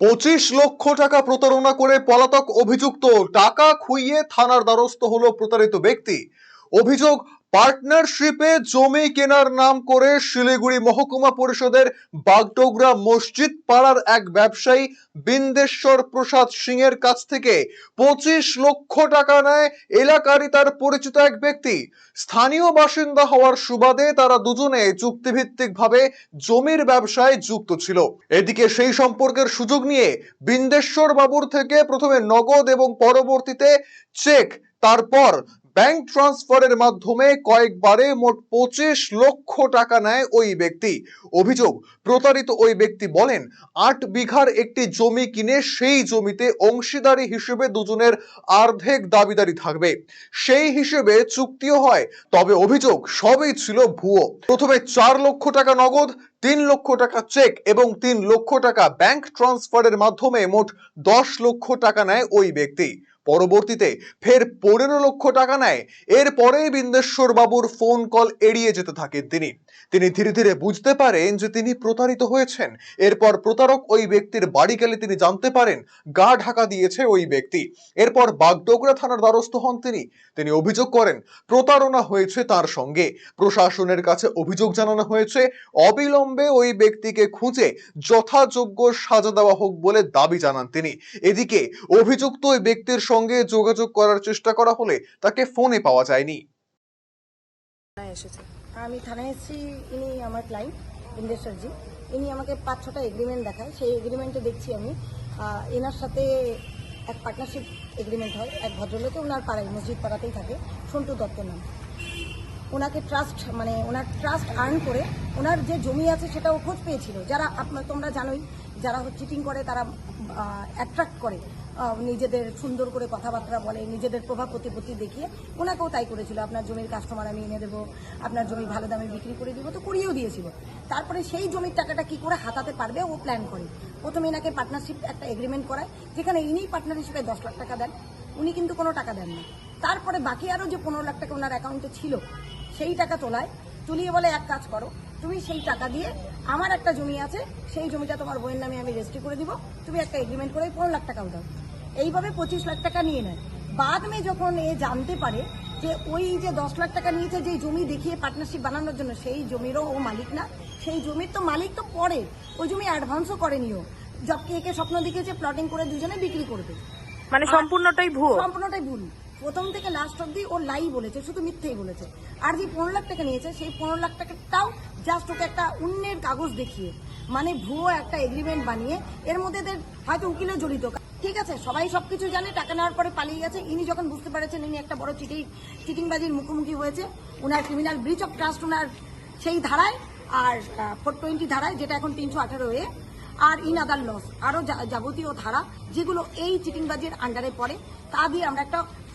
পঁচিশ লক্ষ টাকা প্রতারণা করে পলাতক অভিযুক্ত টাকা খুইয়ে থানার দ্বারস্থ হলো প্রতারিত ব্যক্তি। অভিযোগ পার্টনারশিপে জমি কেনার নাম করে শিলিগুড়ি মহকুমা পরিষদের বাগডোগরা মসজিদ পাড়ার এক ব্যবসায়ী বিন্দেশ্বর প্রসাদ সিং এর কাছ থেকে পঁচিশ লক্ষ টাকা নেয় এলাকারই তার পরিচিত এক ব্যক্তি। স্থানীয় বাসিন্দা হওয়ার সুবাদে তারা দুজনে চুক্তিভিত্তিকভাবে জমির ব্যবসায় যুক্ত ছিল। এদিকে সেই সম্পর্কের সুযোগ নিয়ে বিন্দেশ্বর বাবুর থেকে প্রথমে নগদ এবং পরবর্তীতে চেক, তারপর ব্যাংক ট্রান্সফারের মাধ্যমে কয়েকবারে মোট পঁচিশ লক্ষ টাকা নেয় ওই ব্যক্তি। অভিযোগ, প্রতারিত ওই ব্যক্তি বলেন, আট বিঘার একটি জমি কিনে সেই জমিতে অংশীদারি হিসেবে দুজনের অর্ধেক দাবিদারি থাকবে। সেই হিসেবে চুক্তিও হয়, তবে অভিযোগ, সবই ছিল ভুয়ো। প্রথমে চার লক্ষ টাকা নগদ, তিন লক্ষ টাকা চেক এবং তিন লক্ষ টাকা ব্যাংক ট্রান্সফারের মাধ্যমে মোট দশ লক্ষ টাকা নেয় ওই ব্যক্তি। পরবর্তীতে ফের পনেরো লক্ষ টাকা নেয়। এরপরেই বিন্দেশ্বর বাবুর ফোন কল এড়িয়ে যেতে থাকেন তিনি। তিনি ধীরে ধীরে বুঝতে পারেন যে তিনি প্রতারিত হয়েছেন। এরপর প্রতারক ওই ব্যক্তির বাড়ি গেলে তিনি জানতে পারেন, গা ঢাকা দিয়েছে ওই ব্যক্তি। এরপর বাগডোগরা থানার দ্বারস্থ হন তিনি। তিনি অভিযোগ করেন, প্রতারণা হয়েছে তার সঙ্গে। প্রশাসনের কাছে অভিযোগ জানানো হয়েছে, অবিলম্বে ওই ব্যক্তিকে খুঁজে যথাযোগ্য সাজা দেওয়া হোক বলে দাবি জানান তিনি। এদিকে অভিযুক্ত ওই ব্যক্তির সঙ্গে যোগাযোগ করার চেষ্টা করা হলে তাকে ফোনে পাওয়া যায়নি। এসেছে। আমি থানায় এসেছি, ইনি আমার ক্লায়েন্ট ইন্দেশ্বরজি ইনি আমাকে পাঁচ ছটা এগ্রিমেন্ট দেখায়। সেই এগ্রিমেন্টে দেখছি আমি এনার সাথে এক পার্টনারশিপ এগ্রিমেন্ট হয়। এক ভদ্রলোকে ওনার পাড়ায় মসজিদ পাড়াতেই থাকে, সন্টু দত্ত নাম। ওনাকে ট্রাস্ট মানে ওনার ট্রাস্ট আর্ন করে ওনার যে জমি আছে সেটা ও খোঁজ পেয়েছিল। যারা আপনার, তোমরা জানোই, যারা চিটিং করে, তারা অ্যাট্রাক্ট করে। নিজেদের সুন্দর করে কথাবার্তা বলে, নিজেদের প্রভাব প্রতিপত্তি দেখিয়ে ওনাকেও তাই করেছিল। আপনার জমির কাস্টমার আমি এনে দেবো, আপনার জমি ভালো দামে বিক্রি করে দিব, তো করিয়েও দিয়েছিল। তারপরে সেই জমির টাকাটা কি করে হাতাতে পারবে ও প্ল্যান করে। প্রথমে এনাকে পার্টনারশিপ একটা এগ্রিমেন্ট করায়, যেখানে ইনি পার্টনার হিসেবে দশ লাখ টাকা দেন, উনি কিন্তু কোনো টাকা দেন না। তারপরে বাকি আরও যে পনেরো লাখ টাকা ওনার অ্যাকাউন্টে ছিল, সেই টাকা তোলায়। তুলিয়ে বলে, এক কাজ করো তুমি সেই টাকা দিয়ে আমার একটা জমি আছে সেই জমিটা তোমার বইয়ের নামে আমি রেজিস্ট্রি করে দিব। তুমি একটা এগ্রিমেন্ট করে পনেরো লাখ টাকাও দাও। এইভাবে পঁচিশ লাখ টাকা নিয়ে নেয়। বাদ মে যখন এ জানতে পারে যে ওই যে দশ লাখ টাকা নিয়েছে যে জমি দেখিয়ে পার্টনারশিপ বানানোর জন্য সেই জমিরও ও মালিক না। সেই জমির তো মালিক তো পরে। ওই জমি অ্যাডভান্সও করেনি ও। জবকে একে স্বপ্ন দেখিয়েছে প্লটিং করে দুজনে বিক্রি করবে। মানে সম্পূর্ণটাই ভুল সম্পূর্ণটাই ভুল। প্রথম থেকে লাস্ট অব্দি ও লাই বলেছে, শুধু মিথ্যেই বলেছে। আর যে পনেরো লাখ টাকা নিয়েছে, সেই পনেরো লাখ টাকাটাও জাস্ট ওকে একটা অন্যের কাগজ দেখিয়ে মানে ভুয়ো একটা এগ্রিমেন্ট বানিয়ে, এর মধ্যে এদের হয়তো উকিলও জড়িত। ঠিক আছে, সবাই সবকিছু জানে, টাকা নেওয়ার পরে পালিয়ে গেছে। ইনি যখন বুঝতে পেরেছেন, ইনি একটা বড় চিটিং চিটিংবাজির মুখোমুখি হয়েছে। ওনার ক্রিমিনাল ব্রিচ অফ ট্রাস্ট ওনার সেই ধারায়, আর ফোর টোয়েন্টি ধারায়, যেটা এখন তিনশো আঠারো এ আর ইন আদার লস আরও যাবতীয় ধারা, যেগুলো এই চিটিংবাজির আন্ডারে পড়ে, তা দিয়ে আমরা একটা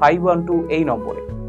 Five one এই নম্বরে।